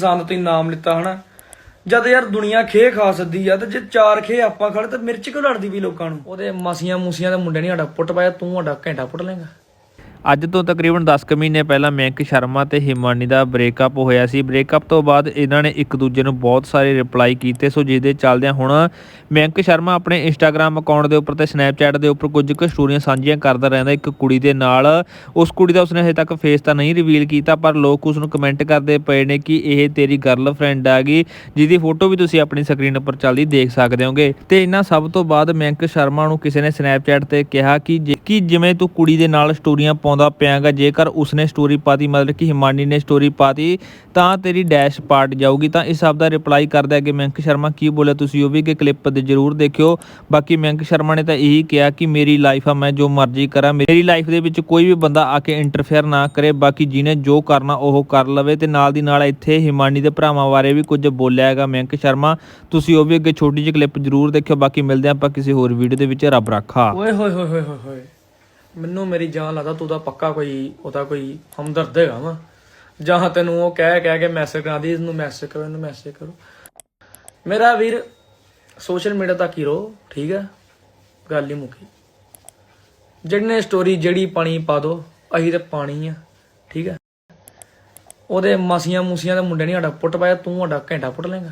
ਸੰਦ ਤੁਸੀਂ ਨਾਮ ਲਿੱਤਾ, ਹਨਾ? ਜਦ ਯਾਰ ਦੁਨੀਆ ਖੇ ਖਾ ਸਕਦੀ ਆ, ਤੇ ਜੇ ਚਾਰ ਖੇ ਆਪਾਂ ਖੜੇ ਤੇ ਮਿਰਚ ਕਿਉਂ ਲੜਦੀ ਵੀ ਲੋਕਾਂ ਨੂੰ? ਉਹਦੇ ਮਾਸੀਆਂ ਮੂਸੀਆਂ ਦੇ ਮੁੰਡੇ ਨਹੀਂ ਸਾਡਾ, ਪੁੱਟ ਪਾਇਆ, ਤੂੰ ਸਾਡਾ ਘੰਟਾ ਪੁੱਟ ਲੇਗਾ ਅੱਜ ਤੋਂ ਤਕਰੀਬਨ 10 ਕੁ ਮਹੀਨੇ ਪਹਿਲਾਂ ਮੈਂਕ ਸ਼ਰਮਾ ਤੇ ਹਿਮਾਨੀ ਦਾ ਬ੍ਰੇਕਅਪ ਹੋਇਆ ਸੀ। ਬ੍ਰੇਕਅਪ ਤੋਂ ਬਾਅਦ ਇਹਨਾਂ ਨੇ ਇੱਕ ਦੂਜੇ ਨੂੰ ਬਹੁਤ ਸਾਰੇ ਰਿਪਲਾਈ ਕੀਤੇ। ਸੋ ਜਿਹਦੇ ਚੱਲਦਿਆਂ ਹੁਣ ਮੈਂਕ ਸ਼ਰਮਾ ਆਪਣੇ ਇੰਸਟਾਗ੍ਰam ਅਕਾਊਂਟ ਦੇ ਉੱਪਰ ਤੇ ਸਨੈਪਚੈਟ ਦੇ ਉੱਪਰ ਕੁਝ ਕੁ ਸਟੋਰੀਆਂ ਸਾਂਝੀਆਂ ਕਰਦਾ ਰਹਿੰਦਾ। ਇੱਕ ਕੁੜੀ ਦੇ ਨਾਲ ਉਸ ਕੁੜੀ ਦਾ ਉਸਨੇ ਹਜੇ ਤੱਕ ਫੇਸ ਤਾਂ ਨਹੀਂ ਰਿਵੀਲ ਕੀਤਾ, ਪਰ ਲੋਕ ਉਸ ਨੂੰ ਕਮੈਂਟ ਕਰਦੇ ਪਏ ਨੇ ਕਿ ਇਹ ਤੇਰੀ ਗਰਲਫ੍ਰੈਂਡ ਆ ਗਈ, ਜਿਹਦੀ ਫੋਟੋ ਵੀ ਤੁਸੀਂ ਆਪਣੀ ਸਕਰੀਨ ਉੱਪਰ ਚੱਲਦੀ ਦੇਖ ਸਕਦੇ ਹੋਗੇ। ਤੇ ਇਹਨਾਂ ਸਭ ਤੋਂ ਬਾਅਦ ਮੈਂਕ ਸ਼ਰਮਾ ਨੂੰ ਕਿਸੇ ਨੇ ਸਨੈਪਚੈਟ ਤੇ ਕਿਹਾ ਕਿ ਜੇ- ਕਿ ਜਿਵੇਂ ਤੂੰ ਕੁੜੀ ਦੇ ਨਾਲ ਸਟੋਰੀਆਂ ਪਾਉਂਦਾ ਪਿਆਗਾ, ਜੇਕਰ ਉਸਨੇ ਸਟੋਰੀ ਪਾਤੀ, ਮਤਲਬ ਕਿ ਹਿਮਾਨੀ ਨੇ ਸਟੋਰੀ ਪਾਤੀ, ਤਾਂ ਤੇਰੀ ਡੈਸ਼ ਪਾਰਟ ਜਾਊਗੀ। ਤਾਂ ਇਸ ਸਭ ਦਾ ਰਿਪਲਾਈ ਕਰਦਾ ਹੈ ਕਿ ਮੈਂਕ ਸ਼ਰਮਾ, ਕੀ ਬੋਲਿਆ ਤੁਸੀਂ ਉਹ ਵੀ ਕਿ ਕਲਿੱਪ ਦੇ ਜ਼ਰੂਰ ਦੇਖਿਓ। ਬਾਕੀ ਮੈਂਕ ਸ਼ਰਮਾ ਨੇ ਤਾਂ ਇਹੀ ਕਿਹਾ ਕਿ ਮੇਰੀ ਲਾਈਫ ਆ, ਮੈਂ ਜੋ ਮਰਜ਼ੀ ਕਰਾਂ, ਮੇਰੀ ਲਾਈਫ ਦੇ ਵਿੱਚ ਕੋਈ ਵੀ ਬੰਦਾ ਆ ਕੇ ਇੰਟਰਫੇਅਰ ਨਾ ਕਰੇ, ਬਾਕੀ ਜਿਹਨੇ ਜੋ ਕਰਨਾ ਉਹ ਕਰ ਲਵੇ ਤੇ ਨਾਲ ਦੀ ਨਾਲ ਇੱਥੇ ਹਿਮਾਨੀ ਦੇ ਭਰਾਵਾਂ ਬਾਰੇ ਵੀ ਕੁਝ ਬੋਲਿਆ ਹੈਗਾ ਮੈਂਕ ਸ਼ਰਮਾ। ਤੁਸੀਂ ਉਹ ਵੀ ਅੱਗੇ ਛੋਟੀ ਜਿਹੀ ਕਲਿੱਪ ਜ਼ਰੂਰ ਦੇਖਿਓ, ਬਾਕੀ ਮਿਲਦੇ ਹਾਂ ਆਪਾਂ ਕਿਸੇ ਹੋਰ ਵੀਡੀਓ ਦੇ ਵਿੱਚ। ਰੱਬ ਰੱਖਾ। ਓਏ ਹੋਏ ਹੋਏ ਹੋਏ ਹੋਏ। ਮੈਨੂੰ ਮੇਰੀ ਜਾਨ ਲੱਗਦਾ ਤੂੰ ਤਾਂ ਪੱਕਾ ਕੋਈ, ਉਹਦਾ ਕੋਈ ਹਮਦਰਦ ਹੈਗਾ ਵਾ। ਜਾਂ ਤੈਨੂੰ ਉਹ ਕਹਿ ਕਹਿ ਕੇ ਮੈਸੇਜ ਕਰਾ ਦੀ ਇਹਨੂੰ ਮੈਸੇਜ ਕਰੋ, ਇਹਨੂੰ ਮੈਸੇਜ ਕਰੋ। ਮੇਰਾ ਵੀਰ ਸੋਸ਼ਲ ਮੀਡੀਆ ਤੱਕ ਹੀ ਰਹੋ, ਠੀਕ ਹੈ? ਗੱਲ ਹੀ ਮੁੱਕੀ। ਜਿਹਨੇ ਸਟੋਰੀ ਜਿਹੜੀ ਪਾਣੀ ਪਾ ਦੋ ਅਸੀਂ ਤੇ ਪਾਣੀ ਆ, ਠੀਕ ਹੈ? ਉਹਦੇ ਮਾਸੀਆਂ ਮੂਸੀਆਂ ਦੇ ਮੁੰਡੇ ਨਹੀਂ ਸਾਡਾ ਪੁੱਟ ਪਾਇਆ, ਤੂੰ ਸਾਡਾ ਘੰਟਾ ਪੁੱਟ ਲੇਗਾ